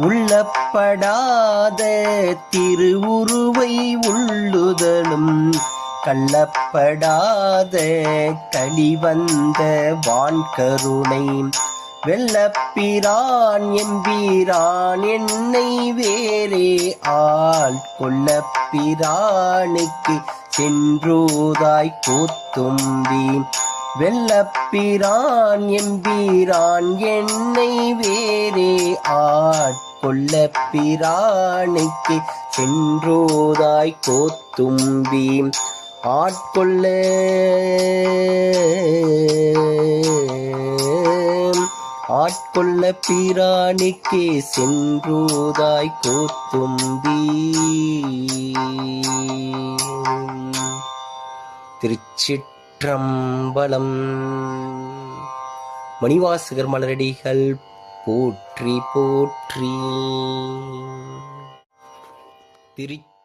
உள்ளப்படாத திருவுருவை உள்ளுதலும் கள்ளப்படாத கழிவந்த வான்கருணை. வெள்ளப்பிரான் எம்பீரான் என்னை வேறே ஆள் கொள்ளப்பிரானுக்கு சென்றோதாய் கூத்தும்பி. வெள்ளப்பிரான் எம்பீரான் என்னை வேறே ஆள் கொல்ல பிராணிக்கு சென்றோதாய் கோத்தும்பி. ஆட்கொள்ள ஆட்கொள்ள பிராணிக்கு சென்றோதாய் கோத்தும்பி. திருச்சிற்றம்பலம். மணிவாசகர் மலரடிகள் போற்றி போற்றி. திருச்சி